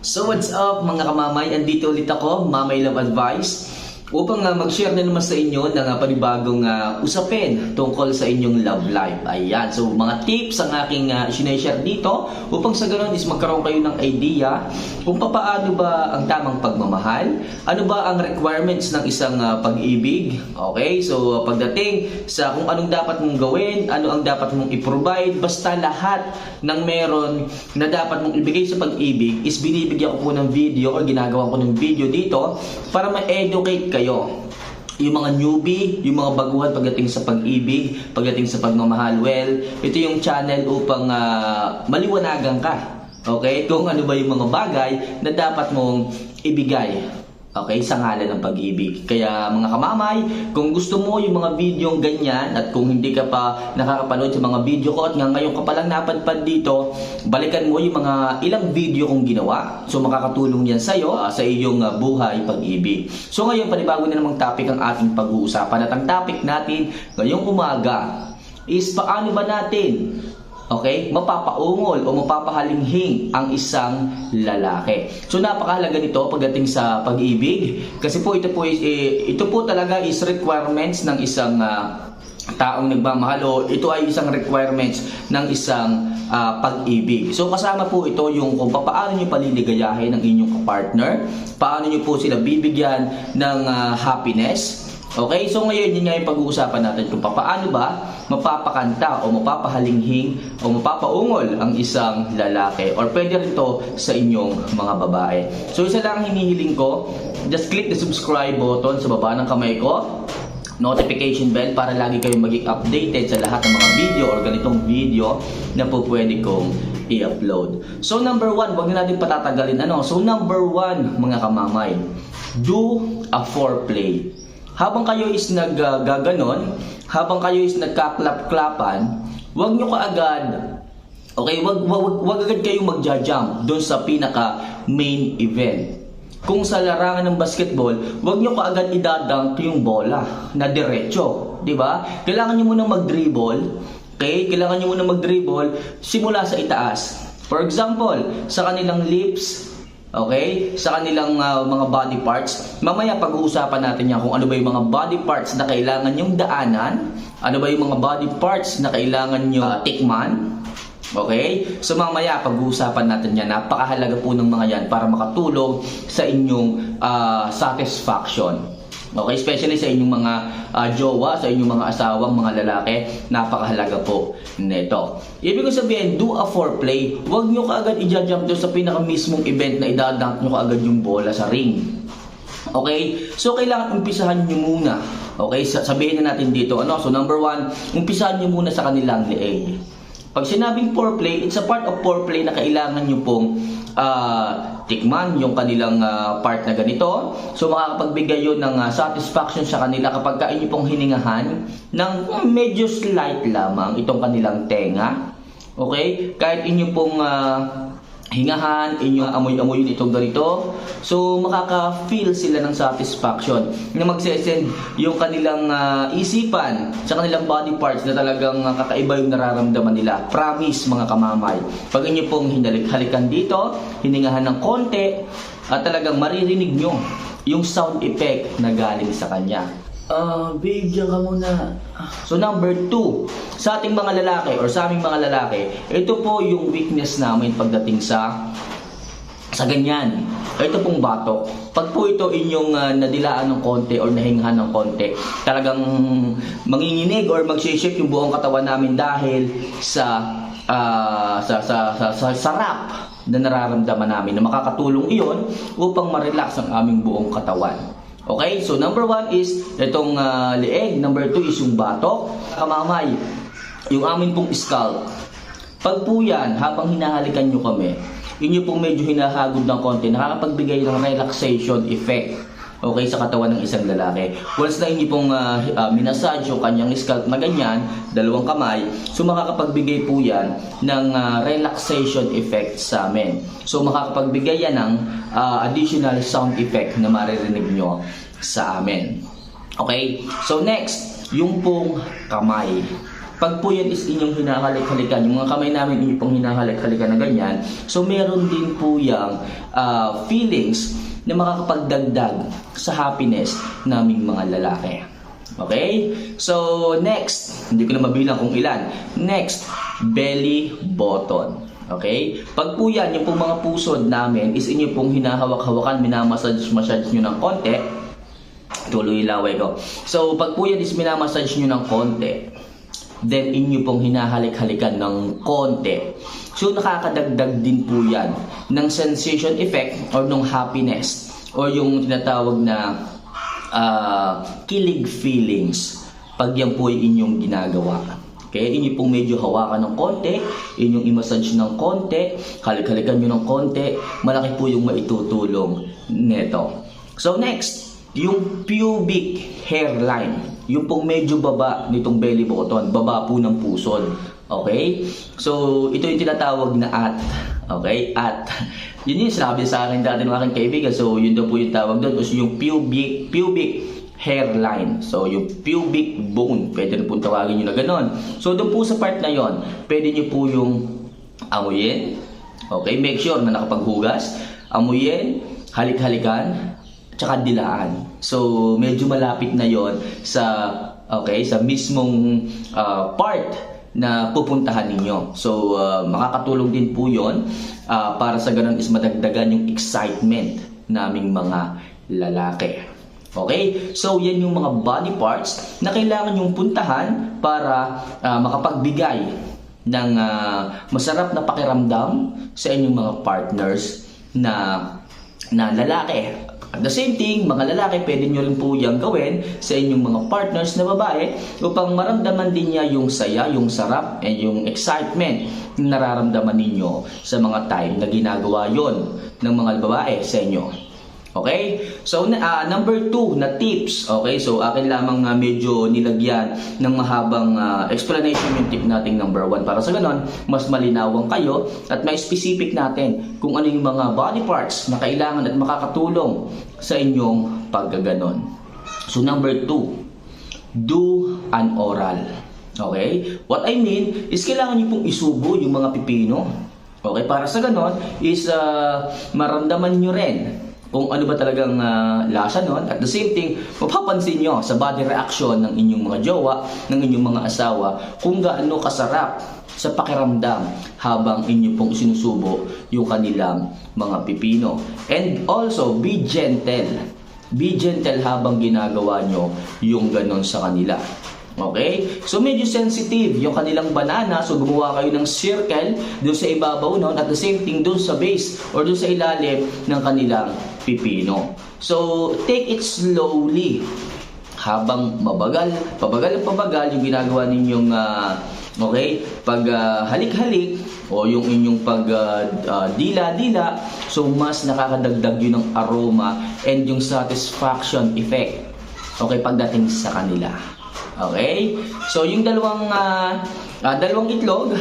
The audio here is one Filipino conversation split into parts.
So what's up mga kamamay? Andito ulit ako, Mamay Love Advice upang uh, mag-share na naman sa inyo ng uh, panibagong uh, usapin tungkol sa inyong love life. Ayan, so mga tips ang aking uh, sineshare dito upang sa ganun is magkaroon kayo ng idea kung paano ba ang tamang pagmamahal, ano ba ang requirements ng isang uh, pag-ibig, okay? So pagdating sa kung anong dapat mong gawin, ano ang dapat mong i-provide, basta lahat ng meron na dapat mong ibigay sa pag-ibig is binibigyan ko po ng video or ginagawa ko ng video dito para ma-educate kayo. Yung mga newbie, yung mga baguhan pagdating sa pag-ibig, pagdating sa pagmamahal, well, ito yung channel upang ah, maliwanagan ka. Okay? Kung ano ba yung mga bagay na dapat mong ibigay Okay, sa ngalan ng pag-ibig. Kaya mga kamamay, kung gusto mo yung mga video ganyan at kung hindi ka pa nakakapanood sa mga video ko at nga ngayon ka palang napadpad dito, balikan mo yung mga ilang video kong ginawa. So makakatulong yan sa'yo ah, sa iyong ah, buhay pag-ibig. So ngayon, panibago na namang topic ang ating pag-uusapan at ang topic natin ngayong umaga is paano ba natin Okay? Mapapaungol o mapapahalinghing ang isang lalaki. So napakahalaga nito pagdating sa pag-ibig kasi po ito po eh, ito po talaga is requirements ng isang ah, taong nagmamahal o ito ay isang requirements ng isang ah, pag-ibig. So kasama po ito yung kung paano niyo paliligayahin ang inyong partner, paano niyo po sila bibigyan ng ah, happiness, Okay, so ngayon yun nga yung pag-uusapan natin kung paano ba mapapakanta o mapapahalinghing o mapapaungol ang isang lalaki or pwede rin to sa inyong mga babae. So isa lang ang hinihiling ko, just click the subscribe button sa baba ng kamay ko notification bell para lagi kayong maging updated sa lahat ng mga video or ganitong video na po pwede kong i-upload. So number one, wag na natin patatagalin ano. So number one, mga kamamay, do a foreplay. Habang kayo is naggaganon, habang kayo is nagkaklap-klapan, huwag nyo kaagad, okay, wag, wag, wag agad kayong magja-jump doon sa pinaka main event. Kung sa larangan ng basketball, huwag nyo kaagad idadunk yung bola na diretso, di ba? Kailangan nyo muna mag-dribble, okay? Kailangan nyo muna mag-dribble simula sa itaas. For example, sa kanilang lips, Okay? Sa kanilang uh, mga body parts. Mamaya pag-uusapan natin yan kung ano ba yung mga body parts na kailangan yung daanan. Ano ba yung mga body parts na kailangan nyo uh, tikman. Okay? So mamaya pag-uusapan natin yan. Napakahalaga po ng mga yan para makatulong sa inyong uh, satisfaction. Okay, especially sa inyong mga uh, jowa, sa inyong mga asawang mga lalaki, napakahalaga po nito. Ibig ko sabihin, do a foreplay. Huwag nyo kaagad i-jump doon sa pinaka mismong event na idadunk nyo kaagad yung bola sa ring. Okay? So, kailangan umpisahan nyo muna. Okay? Sabihin na natin dito. Ano? So, number one, umpisahan nyo muna sa kanilang leeg. Pag sinabing foreplay, it's a part of foreplay na kailangan nyo pong uh, tikman yung kanilang uh, part na ganito. So makakapagbigay yun ng uh, satisfaction sa kanila kapag ka inyo pong hiningahan ng medyo slight lamang itong kanilang tenga. Okay? Kahit inyo pong uh, hingahan, inyong amoy-amoy itong ganito. So, makaka-feel sila ng satisfaction na magsesend yung kanilang uh, isipan sa kanilang body parts na talagang uh, kakaiba yung nararamdaman nila. Promise mga kamamay. Pag inyo pong hinalik-halikan dito, hiningahan ng konti, at talagang maririnig nyo yung sound effect na galing sa kanya. Uh, bigyan ka muna. So number two, sa ating mga lalaki or sa aming mga lalaki, ito po yung weakness namin pagdating sa sa ganyan. Ito pong bato. Pag po ito inyong uh, nadilaan ng konti or nahingahan ng konti, talagang manginginig or magsishake yung buong katawan namin dahil sa uh, sa, sa, sa, sa sarap na nararamdaman namin na makakatulong iyon upang ma-relax ang aming buong katawan. Okay, so number one is itong uh, leeg. Number two is yung batok. Kamamay, yung amin pong scalp. Pag po yan, habang hinahalikan nyo kami, yung pong medyo hinahagod ng konti, nakakapagbigay ng relaxation effect okay, sa katawan ng isang lalaki. Once na inyo pong uh, uh, minasage yung kanyang scalp na ganyan, dalawang kamay, so makakapagbigay po yan ng uh, relaxation effect sa amin. So makakapagbigay yan ng uh, additional sound effect na maririnig nyo sa amin. Okay? So next, yung pong kamay. Pag po yan is inyong hinahalik-halikan, yung mga kamay namin inyo pong hinahalik-halikan na ganyan, so meron din po yung ah, feelings na makakapagdagdag sa happiness naming mga lalaki. Okay? So, next, hindi ko na mabilang kung ilan. Next, belly button. Okay? Pag po yan, yung pong mga pusod namin is inyo pong hinahawak-hawakan, minamassage-massage nyo ng konti. Tuloy laway ko. So, pag po yan is minamassage nyo ng konti, then inyo pong hinahalik-halikan ng konti. So, nakakadagdag din po yan ng sensation effect or ng happiness or yung tinatawag na ah, kilig feelings pag yan po ay inyong ginagawa. Kaya inyo pong medyo hawakan ng konti, inyong i-massage ng konti, halik-halikan nyo ng konti, malaki po yung maitutulong neto. So next, yung pubic hairline. Yung pong medyo baba nitong belly button, baba po ng pusod. Okay? So, ito yung tinatawag na at. Okay? At. Yun yung sinabi sa akin dati ng aking kaibigan. So, yun daw po yung tawag doon. So, yung pubic, pubic hairline. So, yung pubic bone. Pwede rin po tawagin nyo na ganon. So, doon po sa part na yon pwede nyo po yung amuyin. Okay? Make sure na nakapaghugas. Amuyin, halik-halikan, tsaka dilaan. So, medyo malapit na yon sa okay, sa mismong ah, part na pupuntahan ninyo. So, ah, makakatulong din po yon ah, para sa ganun is madagdagan yung excitement naming mga lalaki. Okay? So, yan yung mga body parts na kailangan yung puntahan para ah, makapagbigay ng ah, masarap na pakiramdam sa inyong mga partners na na lalaki. At the same thing, mga lalaki, pwede nyo rin po yung gawin sa inyong mga partners na babae upang maramdaman din niya yung saya, yung sarap, and yung excitement na nararamdaman ninyo sa mga time na ginagawa yon ng mga babae sa inyo. Okay? So, ah, number two na tips. Okay? So, akin lamang ah, medyo nilagyan ng mahabang ah, explanation yung tip nating number one. Para sa ganon, mas malinawan kayo at may specific natin kung ano yung mga body parts na kailangan at makakatulong sa inyong paggaganon. So, number two, do an oral. Okay? What I mean is kailangan nyo pong isubo yung mga pipino. Okay? Para sa ganon is ah, maramdaman nyo rin kung ano ba talagang ah, lasa nun. At the same thing, mapapansin nyo sa body reaction ng inyong mga jowa, ng inyong mga asawa, kung gaano kasarap sa pakiramdam habang inyo pong sinusubo yung kanilang mga pipino. And also, be gentle. Be gentle habang ginagawa nyo yung ganon sa kanila. Okay? So medyo sensitive yung kanilang banana. So gumawa kayo ng circle doon sa ibabaw noon at the same thing doon sa base or doon sa ilalim ng kanilang pipino. So take it slowly habang mabagal, pabagal ang pabagal yung ginagawa ninyong ah, okay, pag ah, halik-halik o yung inyong pag ah, ah, dila-dila, so mas nakakadagdag yun ng aroma and yung satisfaction effect. Okay, pagdating sa kanila. Okay? So, yung dalawang, ah, ah, dalawang itlog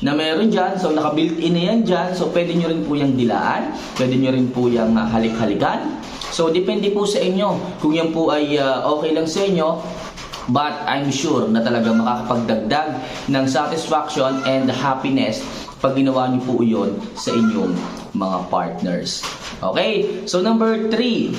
na meron dyan, so naka-built-in na yan dyan, so pwede nyo rin po yung dilaan, pwede nyo rin po yung ah, halik-halikan. So, depende po sa inyo kung yan po ay ah, okay lang sa inyo, but I'm sure na talaga makakapagdagdag ng satisfaction and happiness pag ginawa niyo po yun sa inyong mga partners. Okay? So, number three,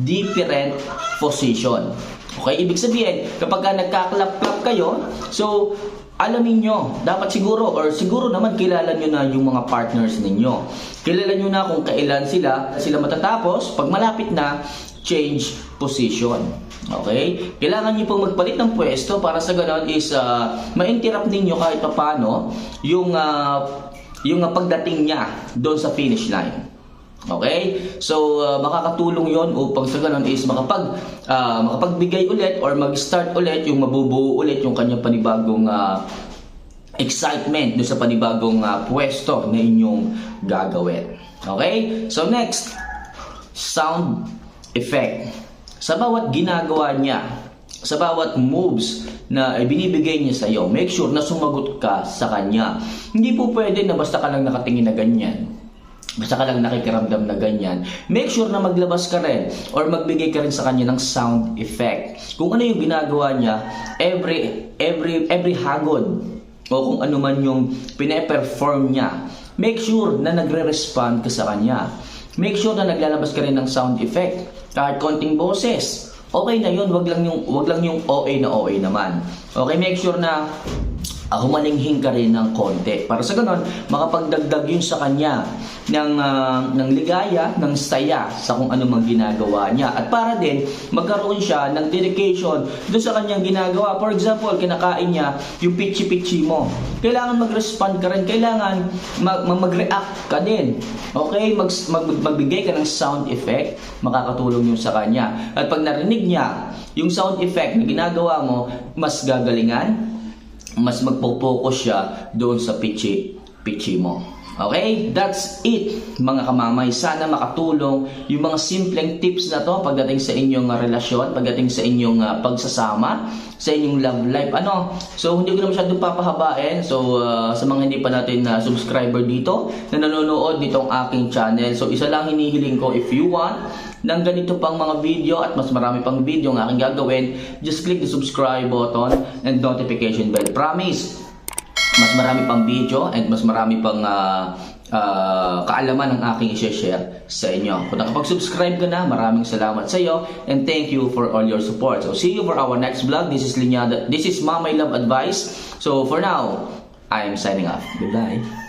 different position. Okay, ibig sabihin, kapag ka nagkaklap-klap kayo, so alamin nyo, dapat siguro or siguro naman kilala nyo na yung mga partners ninyo. Kilala nyo na kung kailan sila sila matatapos, pag malapit na, change position. Okay? Kailangan nyo pong magpalit ng pwesto para sa ganon is uh, ma-interrupt ninyo kahit paano yung ah, yung ah, pagdating niya doon sa finish line. Okay? So, uh, makakatulong yon upang sa ganun is makapag, ah, makapagbigay ulit or mag-start ulit yung mabubuo ulit yung kanyang panibagong ah, excitement do sa panibagong ah, pwesto na inyong gagawin. Okay? So, next, sound effect. Sa bawat ginagawa niya, sa bawat moves na binibigay niya sa iyo, make sure na sumagot ka sa kanya. Hindi po pwede na basta ka lang nakatingin na ganyan basta ka lang nakikiramdam na ganyan, make sure na maglabas ka rin or magbigay ka rin sa kanya ng sound effect. Kung ano yung ginagawa niya, every, every, every hagod o kung ano man yung pine-perform niya, make sure na nagre-respond ka sa kanya. Make sure na naglalabas ka rin ng sound effect. Kahit konting boses. Okay na yun, wag lang yung, wag lang yung OA na OA naman. Okay, make sure na uh, humalinghing ka rin ng konti. Para sa ganon, makapagdagdag yun sa kanya ng, ah, ng ligaya, ng saya sa kung ano mang ginagawa niya. At para din, magkaroon siya ng dedication doon sa kanyang ginagawa. For example, kinakain niya yung pichi-pichi mo. Kailangan mag-respond ka rin. Kailangan mag- mag-react ka din. Okay? Mag- mag- magbigay ka ng sound effect. Makakatulong yun sa kanya. At pag narinig niya yung sound effect na ginagawa mo, mas gagalingan, mas magpo-focus siya doon sa pitchy, pitchy mo. Okay? That's it, mga kamamay. Sana makatulong yung mga simpleng tips na to pagdating sa inyong uh, relasyon, pagdating sa inyong uh, pagsasama, sa inyong love life. Ano? So, hindi ko na masyadong papahabain. So, uh, sa mga hindi pa natin na subscriber dito, na nanonood nitong aking channel. So, isa lang hinihiling ko, if you want, ng ganito pang mga video at mas marami pang video ang aking gagawin, just click the subscribe button and notification bell. Promise, mas marami pang video and mas marami pang ah, ah, kaalaman ang aking i-share sa inyo. Kung nakapag-subscribe ka na, maraming salamat sa iyo and thank you for all your support. So see you for our next vlog. This is Linyada. This is Mama Love Advice. So for now, I am signing off. Goodbye.